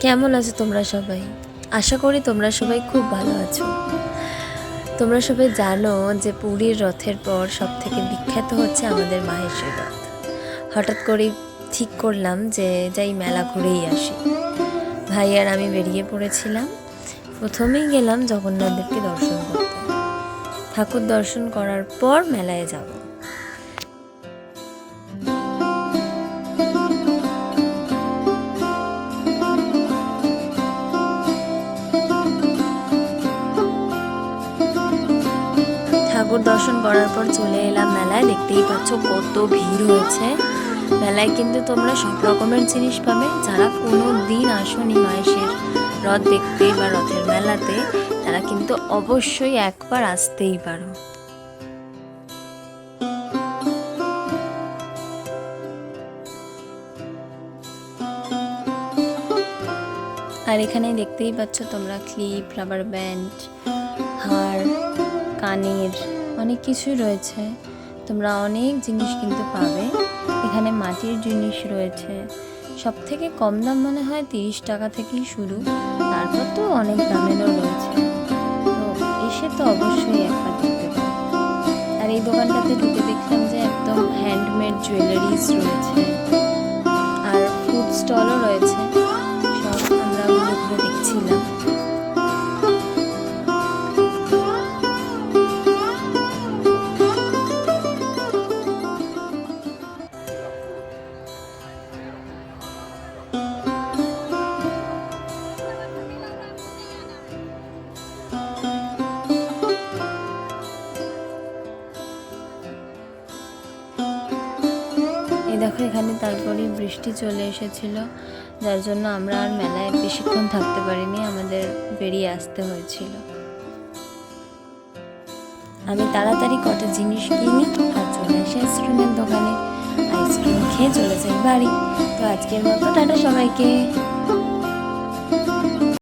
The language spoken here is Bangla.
কেমন আছো তোমরা সবাই? আশা করি তোমরা সবাই খুব ভালো আছো। তোমরা সবাই জানো যে পুরীর রথের পর সব থেকে বিখ্যাত হচ্ছে আমাদের মাহেশের রথ। হঠাৎ করেই ঠিক করলাম যে যাই মেলা ঘুরেই আসি। ভাই আর আমি বেরিয়ে পড়েছিলাম। প্রথমেই গেলাম জগন্নাথদেবকে দর্শন করতে। ঠাকুর দর্শন করার পর মেলায় যাব। ঠাকুর দর্শন করার পর চলে এলাম মেলায়। দেখতেই পাচ্ছ কত ভিড় হয়েছে। মেলায় কিন্তু তোমরা সব রকমের জিনিস পাবে। যারা কোনো দিন আসনি মায়েশের রথ দেখতে বা রথের মেলাতে, তারা কিন্তু অবশ্যই একবার আসতেই পারো। আর এখানে দেখতেই পাচ্ছ তোমরা ক্লিপ, রাবার ব্যান্ড, হার, কানের অনেক কিছুই রয়েছে। তোমরা অনেক জিনিস কিন্তু পাবে। এখানে মাটির জিনিস রয়েছে। সব থেকে কম দাম মনে হয় তিরিশ টাকা থেকেই শুরু। তারপর তো অনেক দামেরও রয়েছে। তো এসে তো অবশ্যই একবার দেখতে আর এই দোকানটাতে ঢুকে দেখলাম যে একদম হ্যান্ডমেড জুয়েলারিজ রয়েছে। আর ফুড স্টলও রয়েছে। দেখো, এখানে তারপরে বৃষ্টি চলে এসেছিল। যার জন্য আমরা আর মেলায় বেশিক্ষণ থাকতে পারিনি, আমাদের বেরিয়ে আসতে হয়েছিল। আমি তাড়াতাড়ি কটা জিনিস কিনি আর চলে আসি আইসক্রিমের দোকানে। আইসক্রিম খেয়ে চলে যাই বাড়ি। তো আজকের মতো, টাটা সবাইকে।